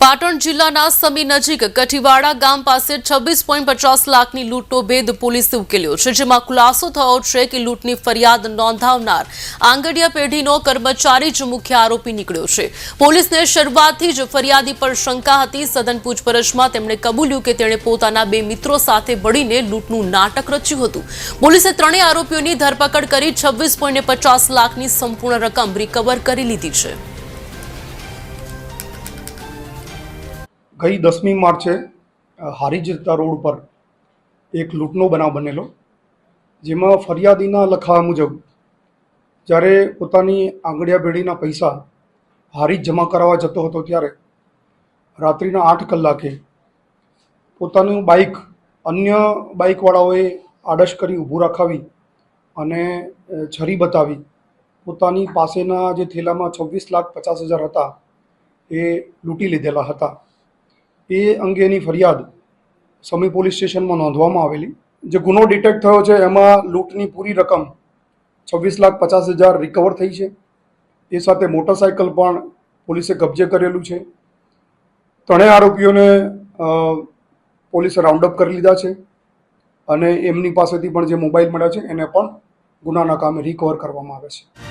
પાટણ જિલ્લાના સમી નજીક કઠીવાડા ગામ પાસે છવ્વીસ પોઈન્ટ પચાસ લાખની લૂંટનો ભેદ પોલીસે ઉકેલ્યો છે, જેમાં ખુલાસો થયો છે કે લૂંટની ફરિયાદ નોંધાવનાર આંગડિયા પેઢીનો કર્મચારી જ મુખ્ય આરોપી નીકળ્યો છે. પોલીસને શરૂઆતથી જ ફરિયાદી પર શંકા હતી. સદન પૂછપરછમાં તેમણે કબૂલ્યું કે તેણે પોતાના બે મિત્રો સાથે મળીને લૂંટનું નાટક રચ્યું હતું. પોલીસે ત્રણેય આરોપીઓની ધરપકડ કરી છવ્વીસ પોઈન્ટ પચાસ લાખની સંપૂર્ણ રકમ રિકવર કરી લીધી છે. ગઈ દસમી માર્ચે હારીજતા રોડ પર એક લૂંટનો બનાવ બનેલો, જેમાં ફરિયાદીના લખાવા મુજબ, જ્યારે પોતાની આંગળિયા બેડીના પૈસા હારીજ જમા કરાવવા જતો હતો ત્યારે, રાત્રિના આઠ કલાકે પોતાનું બાઇક અન્ય બાઇકવાળાઓએ આડશ કરી ઊભું રાખાવી અને છરી બતાવી પોતાની પાસેના જે થેલામાં છવ્વીસ લાખ પચાસ હજાર હતા એ લૂંટી લીધેલા હતા. એ અંગેની ફરિયાદ સમી પોલીસ સ્ટેશનમાં નોંધવામાં આવેલી. જે ગુનો ડિટેક્ટ થયો છે, એમાં લૂંટની પૂરી રકમ છવ્વીસ લાખ પચાસ હજાર રિકવર થઈ છે. એ સાથે મોટરસાયકલ પણ પોલીસે કબજે કરેલું છે. ત્રણેય આરોપીઓને પોલીસે રાઉન્ડ અપ કરી લીધા છે અને એમની પાસેથી પણ જે મોબાઈલ મળ્યા છે, એને પણ ગુનાના કામે રિકવર કરવામાં આવે છે.